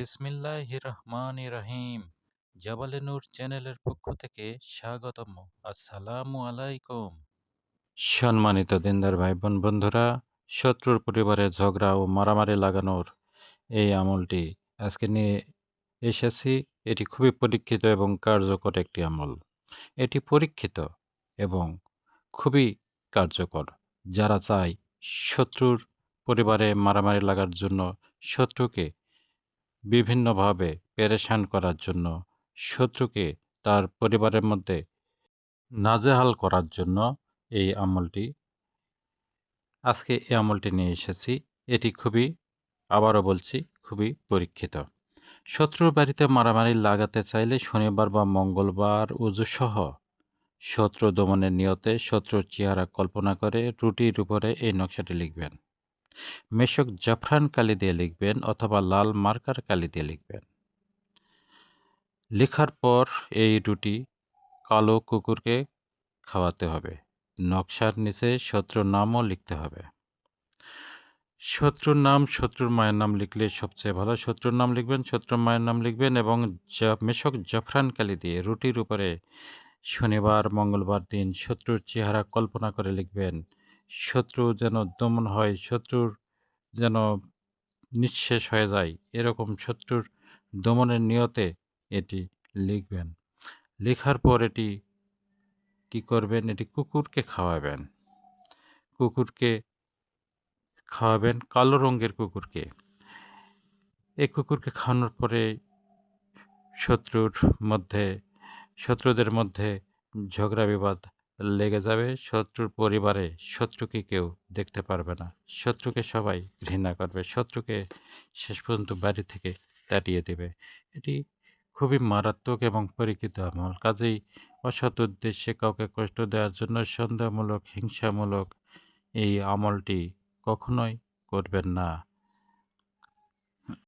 বিসমিল্লাহ রহমান রহিম জাবালে নূর চ্যানেলের পক্ষ থেকে স্বাগতম। আসসালামু আলাইকুম। সম্মানিত দিনদার ভাই বোন বন্ধুরা, শত্রুর পরিবারে ঝগড়া ও মারামারি লাগানোর এই আমলটি আজকে নিয়ে এসেছি। এটি খুবই পরীক্ষিত এবং কার্যকর একটি আমল। এটি পরীক্ষিত এবং খুবই কার্যকর। যারা চায় শত্রুর পরিবারে মারামারি লাগার জন্য শত্রুকে বিভিন্নভাবে পেরেশান করার জন্য, শত্রুকে তার পরিবারের মধ্যে নাজেহাল করার জন্য এই আমলটি, আজকে এই আমলটি নিয়ে এসেছি। এটি খুবই, আবারও বলছি, খুবই পরীক্ষিত। শত্রুর বাড়িতে মারামারি লাগাতে চাইলে শনিবার বা মঙ্গলবার উজুসহ শত্রু দমনের নিয়তে শত্রুর চেহারা কল্পনা করে রুটির উপরে এই নকশাটি লিখবেন। মেশক জাফরান কালি দিয়ে লিখবেন অথবা লাল মার্কার কালি দিয়ে লিখবেন। লেখার পর এই রুটি কালো কুকুরকে খাওয়াতে হবে। নকশার নিচে শত্রুর নামও লিখতে হবে। শত্রুর নাম শত্রুর মায়ের নাম লিখলে সবচেয়ে ভালো শত্রুর নাম লিখবেন, শত্রুর মায়ের নাম লিখবেন এবং মেশক জাফরান কালি দিয়ে রুটির উপরে শনিবার, মঙ্গলবার দিন শত্রুর চেহারা কল্পনা করে লিখবেন। শত্রু যেন দমন হয়, শত্রুর যেন নিঃশেষ হয়ে যায়, এরকম শত্রুর দমনের নিয়তে এটি লিখবেন। লেখার পর এটি কি করবেন? এটি কুকুরকে খাওয়াবেন। কুকুরকে খাওয়াবেন, কালো রঙের কুকুরকে। এই কুকুরকে খাওয়ানোর পরে শত্রুর মধ্যে, শত্রুদের মধ্যে ঝগড়া বিবাদ লেগে যাবে শত্রুর পরিবারে। শত্রুকে কেউ দেখতে পারবে না। শত্রুকে সবাই ঘৃণা করবে। শত্রুকে শেষ পর্যন্ত বাড়ি থেকে তাড়িয়ে দেবে। এটি খুবই মারাত্মক এবং পরীক্ষিত আমল। কাজেই অসৎ উদ্দেশ্যে কাউকে কষ্ট দেওয়ার জন্য সন্দেহমূলক, হিংসামূলক এই আমলটি কখনোই করবেন না।